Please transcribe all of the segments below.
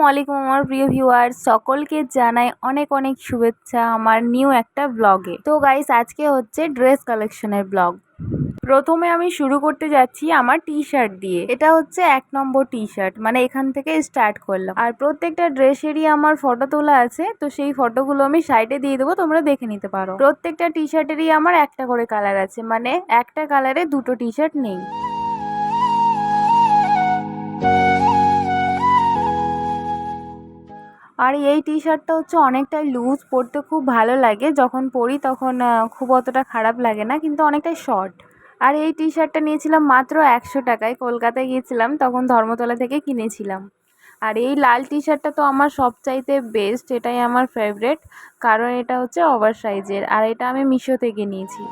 আসসালামু আলাইকুম আমার প্রিয় ভিউয়ার সকলকে জানাই অনেক অনেক শুভেচ্ছা আমার নিউ একটা ব্লগে তো গাইস আজকে হচ্ছে ড্রেস কালেকশনের ব্লগ প্রথমে আমি শুরু করতে যাচ্ছি আমার টি শার্ট দিয়ে। এটা হচ্ছে এক নম্বর টি শার্ট মানে এখান থেকে স্টার্ট করলাম। আর প্রত্যেকটা ড্রেসেরই আমার ফটো তোলা আছে, তো সেই ফটোগুলো আমি সাইডে দিয়ে দেবো, তোমরা দেখে নিতে পারো। প্রত্যেকটা টি শার্টেরই আমার একটা করে কালার আছে মানে একটা কালারে দুটো টি শার্ট নেই। আর এই টি শার্টটা হচ্ছে অনেকটাই লুজ পরতে খুব ভালো লাগে। যখন পরি তখন খুব অতটা খারাপ লাগে না, কিন্তু অনেকটাই শর্ট আর এই টি শার্টটা নিয়েছিলাম মাত্র একশো টাকায়। কলকাতায় গিয়েছিলাম, তখন ধর্মতলা থেকে কিনেছিলাম। আর এই লাল টি শার্টটা তো আমার সবচাইতে বেস্ট এটাই আমার ফেভারেট কারণ এটা হচ্ছে ওভার সাইজের আর এটা আমি মিশো থেকে নিয়েছি।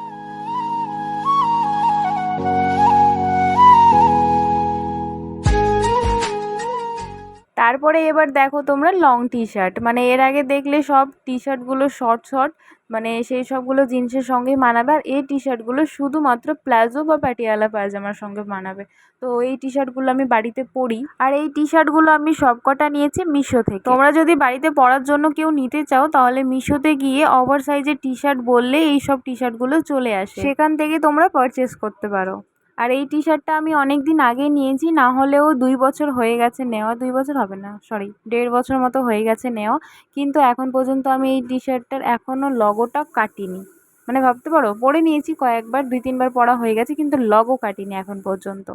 তারপরে এবার দেখো তোমরা লং টি শার্ট মানে এর আগে দেখলে সব টি শার্টগুলো শর্ট শর্ট মানে সেই সবগুলো জিন্সের সঙ্গেই মানাবে, আর এই টি শার্টগুলো শুধুমাত্র প্লাজো বা প্যাটিয়ালা পায়জামার সঙ্গে মানাবে। তো এই টি শার্টগুলো আমি বাড়িতে পরি, আর এই টি শার্টগুলো আমি সবকটা নিয়েছি মিশো থেকে। তোমরা যদি বাড়িতে পরার জন্য কেউ নিতে চাও, তাহলে মিশোতে গিয়ে ওভার সাইজের টি শার্ট বললে এই সব টি শার্টগুলো চলে আসে। সেখান থেকে তোমরা পারচেস করতে পারো। আর এই টি শার্টটা আমি অনেক দিন আগে নিয়েছি, না হলেও দুই বছর হয়ে গেছে নেওয়া। দুই বছর হবে না সরি দেড় বছর মতো হয়ে গেছে নেওয়া। কিন্তু এখন পর্যন্ত আমি এই টি শার্টটার এখনও লগোটা কাটিনি। মানে ভাবতে পারো, পরে নিয়েছি কয়েকবার, দুই তিনবার পরা হয়ে গেছে, কিন্তু লগও কাটিনি এখন পর্যন্ত।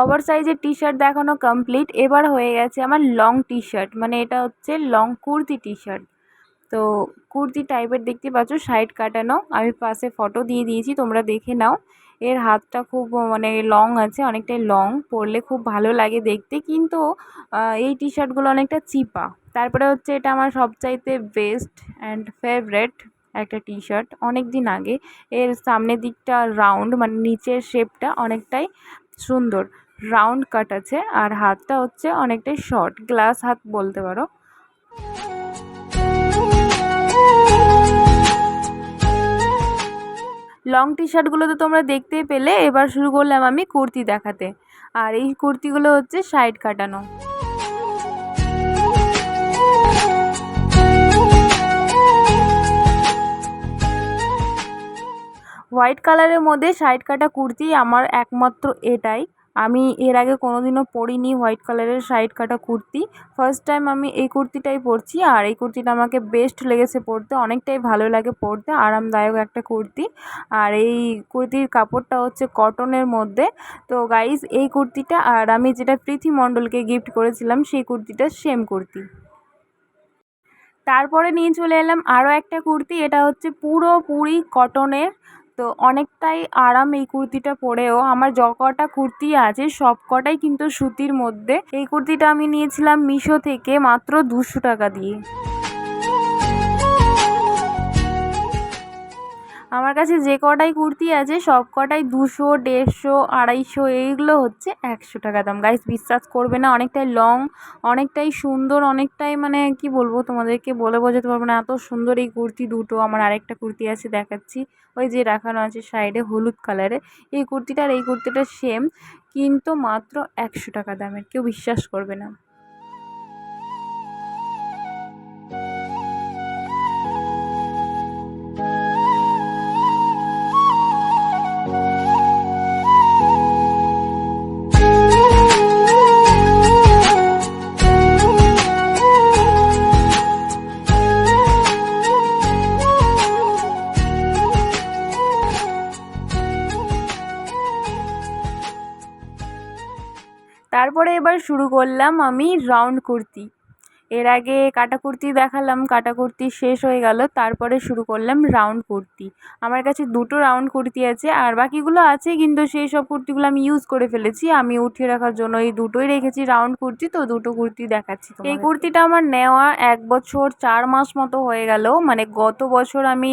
ওভার সাইজের টি শার্ট দেখানো কমপ্লিট এবার হয়ে গেছে আমার লং টি শার্ট মানে এটা হচ্ছে লং কুর্তি টি শার্ট তো কুর্তি টাইপের দেখতে পাচ্ছ সাইড কাটানো, আমি পাশে ফটো দিয়ে দিয়েছি, তোমরা দেখে নাও। এর হাতটা খুব মানে লং আছে, অনেকটাই লং পরলে খুব ভালো লাগে দেখতে। কিন্তু এই টি শার্টগুলো অনেকটা চিপা। তারপরে হচ্ছে এটা আমার সবচাইতে বেস্ট অ্যান্ড ফেভারেট একটা টি শার্ট অনেক দিন আগে। এর সামনের দিকটা রাউন্ড মানে নিচের শেপটা অনেকটাই সুন্দর। রাউন্ড কাট আছে, আর হাতটা হচ্ছে অনেকটাই শর্ট গ্লাস হাত বলতে পারো। লং টি শার্টগুলোতে তোমরা দেখতে পেলে। এবার শুরু করলাম আমি কুর্তি দেখাতে। আর এই কুর্তিগুলো হচ্ছে সাইড কাটানো। হোয়াইট কালারের মধ্যে সাইড কাটা কুর্তি আমার একমাত্র এটাই। আমি এর আগে কোনো দিনও পরিনি হোয়াইট কালারের সাইড কাটা কুর্তি। ফার্স্ট টাইম আমি এই কুর্তিটাই পরছি আর এই কুর্তিটা আমাকে বেস্ট লেগেছে পরতে, অনেকটাই ভালো লাগে পরতে, আরামদায়ক একটা কুর্তি। আর এই কুর্তির কাপড়টা হচ্ছে কটনের মধ্যে। তো গাইজ এই কুর্তিটা আর আমি যেটা প্রীতি মণ্ডলকে গিফট করেছিলাম, সেই কুর্তিটা সেম কুর্তি। তারপরে নিয়ে চলে এলাম আরও একটা কুর্তি, এটা হচ্ছে পুরোপুরি কটনের তো অনেকটাই আরাম এই কুর্তিটা পরেও। আমার য কটা কুর্তি আছে, সব কটাই কিন্তু সুতির মধ্যে। এই কুর্তিটা আমি নিয়েছিলাম মিশো থেকে মাত্র দুশো টাকা দিয়ে। আমার কাছে যে কটাই কুর্তি আছে, সব কটাই দুশো, দেড়শো, আড়াইশো, এইগুলো হচ্ছে একশো টাকা দাম। গাইস বিশ্বাস করবে না, অনেকটাই লং অনেকটাই সুন্দর, অনেকটাই মানে কি বলব তোমাদেরকে বলে বোঝাতে পারব না। এত সুন্দর এই কুর্তি দুটো, আমার আরেকটা কুর্তি আছে দেখাচ্ছি। ওই যে রাখানো আছে সাইডে হলুদ কালারের এই কুর্তিটা আর এই কুর্তিটা সেম কিন্তু মাত্র একশো টাকা দামের, কেউ বিশ্বাস করবে না। এবার শুরু করলাম আমি রাউন্ড কুর্তি। এর আগে কাটা কুর্তি দেখালাম, কাটা কুর্তি শেষ হয়ে গেল, তারপরে শুরু করলাম রাউন্ড কুর্তি। আমার কাছে দুটো রাউন্ড কুর্তি আছে, আর বাকিগুলো আছে, কিন্তু সেই সব কুর্তিগুলো আমি ইউজ করে ফেলেছি। আমি উঠিয়ে রাখার জন্য এই দুটোই রেখেছি রাউন্ড কুর্তি, তো দুটো কুর্তি দেখাচ্ছি এই কুর্তিটা আমার নেওয়া এক বছর চার মাস মতো হয়ে গেল মানে গত বছর আমি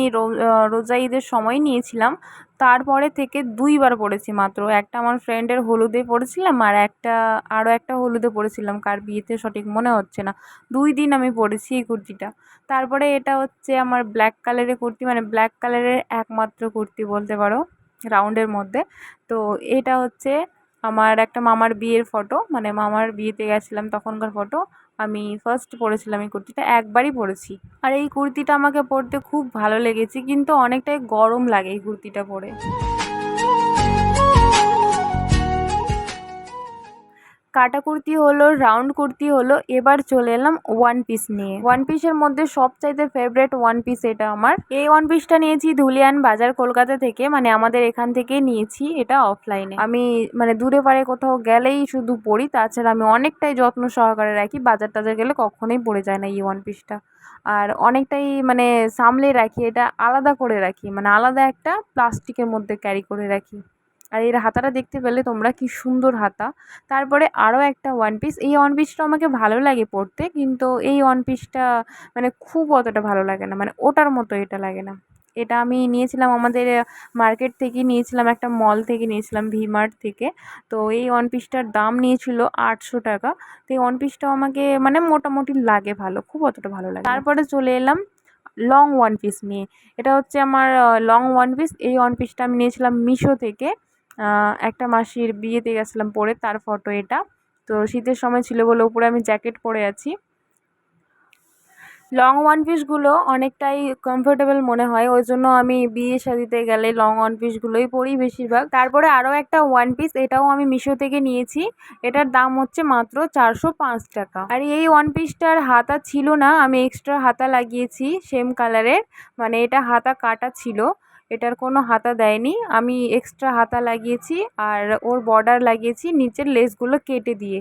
রোজা ঈদের সময় নিয়েছিলাম। তারপরে থেকে দুইবার পরেছি মাত্র। একটা আমার ফ্রেন্ডের হলুদে পরেছিলাম আর একটা আরও একটা হলুদে পরেছিলাম কার বিয়েতে সঠিক মনে হচ্ছে না। দুই দিন আমি পরেছি এই কুর্তিটা। তারপরে এটা হচ্ছে আমার ব্ল্যাক কালারের কুর্তি মানে ব্ল্যাক কালারের একমাত্র কুর্তি বলতে পারো রাউন্ডের মধ্যে। তো এটা হচ্ছে আমার একটা মামার বিয়ের ফটো মানে মামার বিয়েতে গেছিলাম তখনকার ফটো আমি ফার্স্ট পরেছিলাম এই কুর্তিটা, একবারই পরেছি আর এই কুর্তিটা আমাকে পরতে খুব ভালো লেগেছে, কিন্তু অনেকটাই গরম লাগে এই কুর্তিটা পরে। কাটা কুর্তি হলো রাউন্ড কুর্তি হলো, এবার চলে এলাম ওয়ান পিস নিয়ে। ওয়ান পিসের মধ্যে সবচাইতে ফেভারেট ওয়ান পিস এটা আমার। এই ওয়ান পিসটা নিয়েছি ধুলিয়ান বাজার কলকাতা থেকে মানে আমাদের এখান থেকেই নিয়েছি এটা অফলাইনে আমি মানে দূরে পারে কোথাও গেলেই শুধু পরি তাছাড়া আমি অনেকটাই যত্ন সহকারে রাখি বাজার টাজার গেলে কখনোই পড়ে যায় না এই ওয়ান পিসটা আর অনেকটাই মানে সামলে রাখি, এটা আলাদা করে রাখি মানে আলাদা একটা প্লাস্টিকের মধ্যে ক্যারি করে রাখি। আর এর হাতাটা দেখতে পেলে তোমরা কি সুন্দর হাতা। তারপরে আরও একটা ওয়ান পিস এই ওয়ান পিসটা আমাকে ভালো লাগে পরতে কিন্তু এই ওয়ান পিসটা মানে খুব অতটা ভালো লাগে না মানে ওটার মতো এটা লাগে না। এটা আমি নিয়েছিলাম আমাদের মার্কেট থেকে, নিয়েছিলাম একটা মল থেকে, নিয়েছিলাম ভি মার্ট থেকে। তো এই ওয়ান পিসটার দাম নিয়েছিল আটশো টাকা। তো এই ওয়ান পিসটাও আমাকে মানে মোটামুটি লাগে ভালো, খুব অতটা ভালো লাগে তারপরে চলে এলাম লং ওয়ান পিস নিয়ে। এটা হচ্ছে আমার লং ওয়ান পিস এই ওয়ান পিসটা আমি নিয়েছিলাম মিশো থেকে। একটা মাসির বিয়েতে গেছিলাম পরে, তার ফটো এটা। তো শীতের সময় ছিল বলে উপরে আমি জ্যাকেট পরে আছি। লং ওয়ান পিসগুলো অনেকটাই কমফোর্টেবল মনে হয়, ওই জন্য আমি বিয়ে শাদিতে গেলে লং ওয়ান পিসগুলোই পরি বেশিরভাগ। তারপরে আরও একটা ওয়ান পিস এটাও আমি মিশো থেকে নিয়েছি। এটার দাম হচ্ছে মাত্র চারশো পাঁচ টাকা। আর এই ওয়ান পিসটার হাতা ছিল না, আমি এক্সট্রা হাতা লাগিয়েছি সেম কালারের মানে এটা হাতা কাটা ছিল। এটার কোনো হাতা দেয়নি। আমি এক্সট্রা হাতা লাগিয়েছি আর ওর বর্ডার লাগিয়েছি, নিচের লেসগুলো কেটে দিয়ে।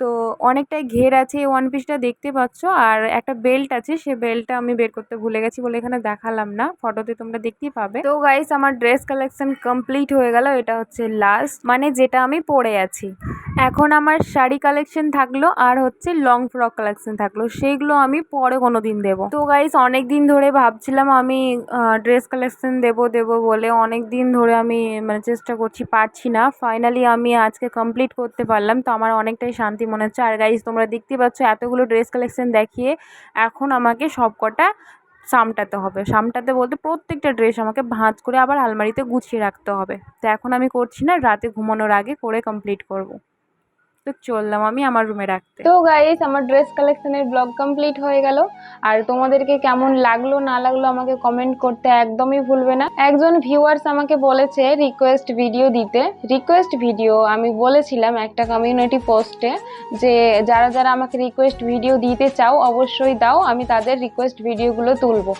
তো অনেকটাই ঘের আছে এই ওয়ান পিসটা দেখতে পাচ্ছ, আর একটা বেল্ট আছে, সে বেল্টটা আমি বের করতে ভুলে গেছি বলে এখানে দেখালাম না ফটোতে তোমরা দেখতেই পাবে। তো গাইস আমার ড্রেস কালেকশন কমপ্লিট হয়ে গেল, এটা হচ্ছে লাস্ট মানে যেটা আমি পরে আছি। এখন আমার শাড়ি কালেকশন থাকল, আর হচ্ছে লং ফ্রক কালেকশন থাকল সেইগুলো আমি পরে কোনো দিন দেবো। তো গাইস অনেক দিন ধরে ভাবছিলাম আমি ড্রেস কালেকশন দেবো দেবো বলে অনেক দিন ধরে আমি মানে চেষ্টা করছি, পারছি না। ফাইনালি আমি আজকে কমপ্লিট করতে পারলাম, তো আমার অনেকটাই শান্তি মনে হচ্ছে, আর গাইজ তোমরা দেখতেই পাচ্ছ, এতগুলো ড্রেস কালেকশন দেখিয়ে এখন আমাকে সব কটা সামটাতে হবে সামটাতে বলতে প্রত্যেকটা ড্রেস আমাকে ভাঁজ করে আবার আলমারিতে গুছিয়ে রাখতে হবে তো এখন আমি করছি না, রাতে ঘুমানোর আগে করে কমপ্লিট করব। তো চললাম আমি আমার রুমে রাখতে। তো গাইস আমার ড্রেস কালেকশনের ব্লগ কমপ্লিট হয়ে গেল। আর তোমাদেরকে কেমন লাগল, না লাগল আমাকে কমেন্ট করতে একদমই ভুলবে না। একজন ভিউয়ার্স আমাকে বলেছে রিকোয়েস্ট ভিডিও দিতে। রিকোয়েস্ট ভিডিও আমি বলেছিলাম একটা কমিউনিটি পোস্টে যে, যারা যারা আমাকে রিকোয়েস্ট ভিডিও দিতে চাও, অবশ্যই দাও, আমি তাদের রিকোয়েস্ট ভিডিওগুলো তুলবো।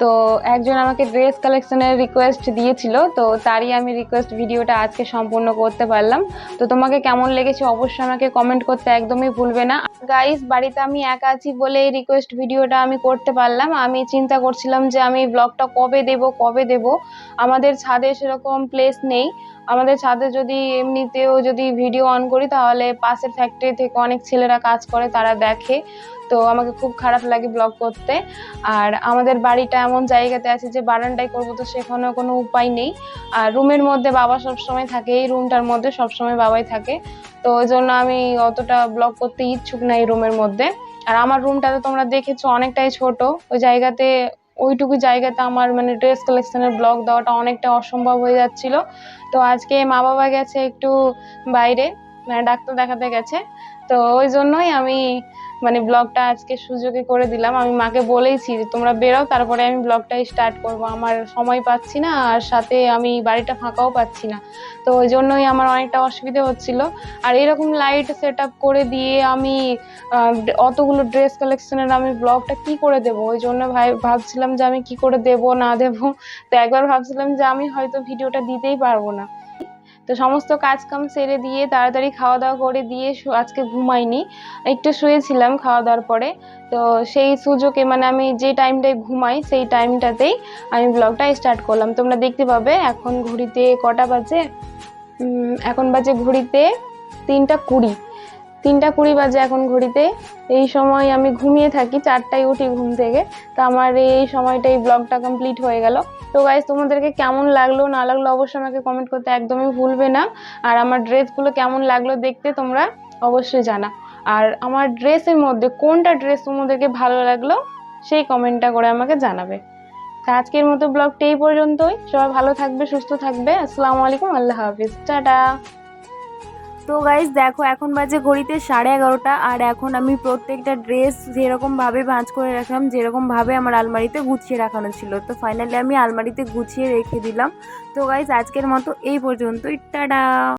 তো একজন আমাকে ড্রেস কালেকশনের রিকোয়েস্ট দিয়েছিল, তো তারই আমি রিকোয়েস্ট ভিডিওটা আজকে সম্পূর্ণ করতে পারলাম। তো তোমাকে কেমন লেগেছে, অবশ্যই আমাকে কমেন্ট করতে একদমই ভুলবে না। গাইস বাড়িতে আমি একা আছি বলে এই রিকোয়েস্ট ভিডিওটা আমি করতে পারলাম। আমি চিন্তা করছিলাম যে আমি ব্লগটা কবে দেব কবে দেব? আমাদের ছাদে সেরকম প্লেস নেই। আমাদের ছাদে যদি এমনিতেও যদি ভিডিও অন করি, তাহলে পাশের ফ্যাক্টরি থেকে অনেক ছেলেরা কাজ করে, তারা দেখে। তো আমাকে খুব খারাপ লাগে ব্লগ করতে। আর আমাদের বাড়িটা এমন জায়গাতে আছে যে বারান্দায় করব তো সেখানেও কোনো উপায় নেই। আর রুমের মধ্যে বাবা সবসময় থাকে, এই রুমটার মধ্যে সবসময় বাবাই থাকে। তো ওই জন্য আমি অতটা ব্লগ করতে ইচ্ছুক না এই রুমের মধ্যে। আর আমার রুমটাতে তোমরা দেখেছ, অনেকটাই ছোট। ওই জায়গাতে ওইটুকু জায়গাতে আমার মানে ড্রেস কালেকশনের ব্লগ দেওয়াটা অনেকটা অসম্ভব হয়ে যাচ্ছিল। তো আজকে মা বাবা গেছে একটু বাইরে মানে ডাক্তার দেখাতে গেছে। তো ওই জন্যই আমি মানে ব্লগটা আজকে সুযোগে করে দিলাম। আমি মাকে বলেইছি যে, তোমরা বেরো তারপরে আমি ব্লগটাই স্টার্ট করব। আমার সময় পাচ্ছি না, আর সাথে আমি বাড়িটা ফাঁকাও পাচ্ছি না। তো ওই জন্যই আমার অনেকটা অসুবিধে হচ্ছিল। আর এরকম লাইট সেট আপ করে দিয়ে আমি অতগুলো ড্রেস কালেকশনের আমি ব্লগটা কি করে দেব? ওই জন্য ভাই, ভাবছিলাম যে আমি কি করে দেব, না দেব? তো একবার ভাবছিলাম যে আমি হয়তো ভিডিওটা দিতেই পারব না। তো সমস্ত কাজকাম সেরে দিয়ে তাড়াতাড়ি খাওয়া দাওয়া করে দিয়ে আজকে ঘুমাইনি। একটু শুয়েছিলাম খাওয়া দাওয়ার পরে। তো সেই সুযোগে মানে আমি যে টাইমটায় ঘুমাই সেই টাইমটাতেই আমি ব্লগটা স্টার্ট করলাম। তোমরা দেখতে পাবে এখন ঘড়িতে কটা বাজে? এখন বাজে ঘড়িতে তিনটা কুড়ি। তিনটা কুড়ি বাজে এখন ঘড়িতে। এই সময় আমি ঘুমিয়ে থাকি, চারটায় উঠি ঘুম থেকে। তো আমার এই সময়টা এই ব্লগটা কমপ্লিট হয়ে গেল। তো গাইজ তোমাদেরকে কেমন লাগল, না লাগল অবশ্যই আমাকে কমেন্ট করতে একদমই ভুলবে না। আর আমার ড্রেসগুলো কেমন লাগল দেখতে তোমরা অবশ্যই জানা। আর আমার ড্রেসের মধ্যে কোনটা ড্রেস তোমাদেরকে ভালো লাগল, সেই কমেন্টটা করে আমাকে জানাবে। তা আজকের মতো ব্লগটা এই পর্যন্তই। সবাই ভালো থাকবে, সুস্থ থাকবে। আসসালামু আলাইকুম, আল্লাহ হাফিজ। টাটা! তো গাইজ দেখো, এখন বাজে ঘড়িতে সাড়ে এগারোটা আর এখন আমি প্রত্যেকটা ড্রেস যেরকমভাবে ভাঁজ করে রাখলাম, যেরকমভাবে আমার আলমারিতে গুছিয়ে রাখানো ছিল। তো ফাইনালি আমি আলমারিতে গুছিয়ে রেখে দিলাম। তো গাইজ আজকের মতো এই পর্যন্তই। টাটা